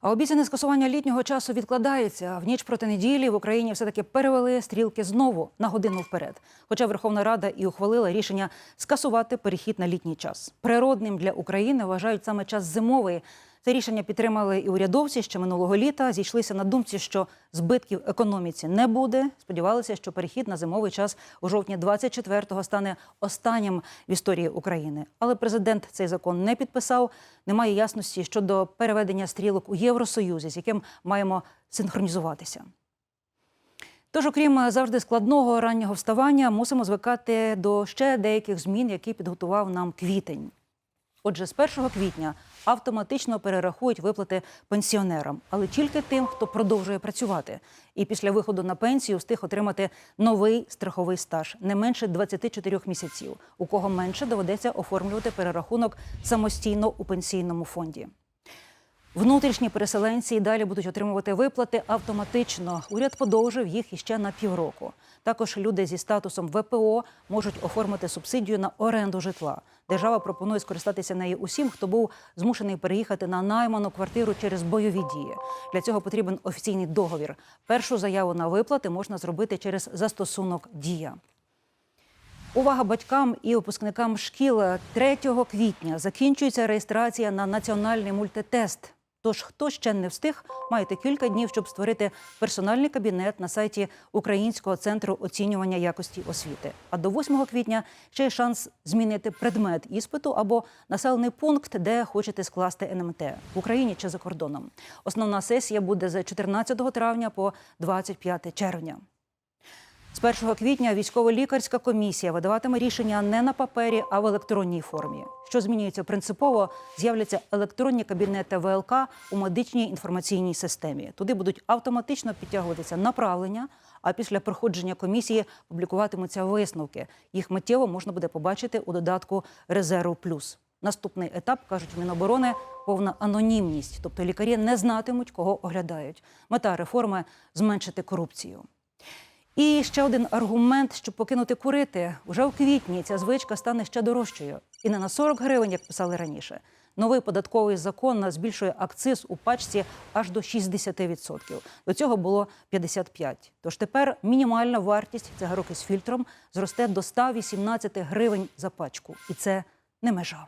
А обіцяне скасування літнього часу відкладається. В ніч проти неділі в Україні все-таки перевели стрілки знову на годину вперед. Хоча Верховна Рада і ухвалила рішення скасувати перехід на літній час. Природним для України вважають саме час зимовий. Це рішення підтримали і урядовці ще минулого літа. Зійшлися на думці, що збитків економіці не буде. Сподівалися, що перехід на зимовий час у жовтні 24-го стане останнім в історії України. Але президент цей закон не підписав. Немає ясності щодо переведення стрілок у Євросоюзі, з яким маємо синхронізуватися. Тож, окрім завжди складного раннього вставання, мусимо звикати до ще деяких змін, які підготував нам квітень. Отже, з 1 квітня автоматично перерахують виплати пенсіонерам, але тільки тим, хто продовжує працювати, і після виходу на пенсію встиг отримати новий страховий стаж не менше 24 місяців. У кого менше доведеться оформлювати перерахунок самостійно у пенсійному фонді. Внутрішні переселенці і далі будуть отримувати виплати автоматично. Уряд подовжив їх іще на півроку. Також люди зі статусом ВПО можуть оформити субсидію на оренду житла. Держава пропонує скористатися нею усім, хто був змушений переїхати на найману квартиру через бойові дії. Для цього потрібен офіційний договір. Першу заяву на виплати можна зробити через застосунок Дія. Увага батькам і випускникам шкіл 3 квітня закінчується реєстрація на національний мультитест. Тож, хто ще не встиг, маєте кілька днів, щоб створити персональний кабінет на сайті Українського центру оцінювання якості освіти. А до 8 квітня ще є шанс змінити предмет іспиту або населений пункт, де хочете скласти НМТ в Україні чи за кордоном. Основна сесія буде з 14 травня по 25 червня. З 1 квітня військово-лікарська комісія видаватиме рішення не на папері, а в електронній формі. Що змінюється принципово, з'являться електронні кабінети ВЛК у медичній інформаційній системі. Туди будуть автоматично підтягуватися направлення, а після проходження комісії публікуватимуться висновки. Їх миттєво можна буде побачити у додатку Резерв Плюс. Наступний етап кажуть Міноборони повна анонімність, тобто лікарі не знатимуть, кого оглядають. Мета реформи зменшити корупцію. І ще один аргумент, щоб покинути курити. Уже в квітні ця звичка стане ще дорожчою. І не на 40 гривень, як писали раніше. Новий податковий закон на збільшує акциз у пачці аж до 60%. До цього було 55%. Тож тепер мінімальна вартість цигарок із фільтром зросте до 118 гривень за пачку. І це не межа.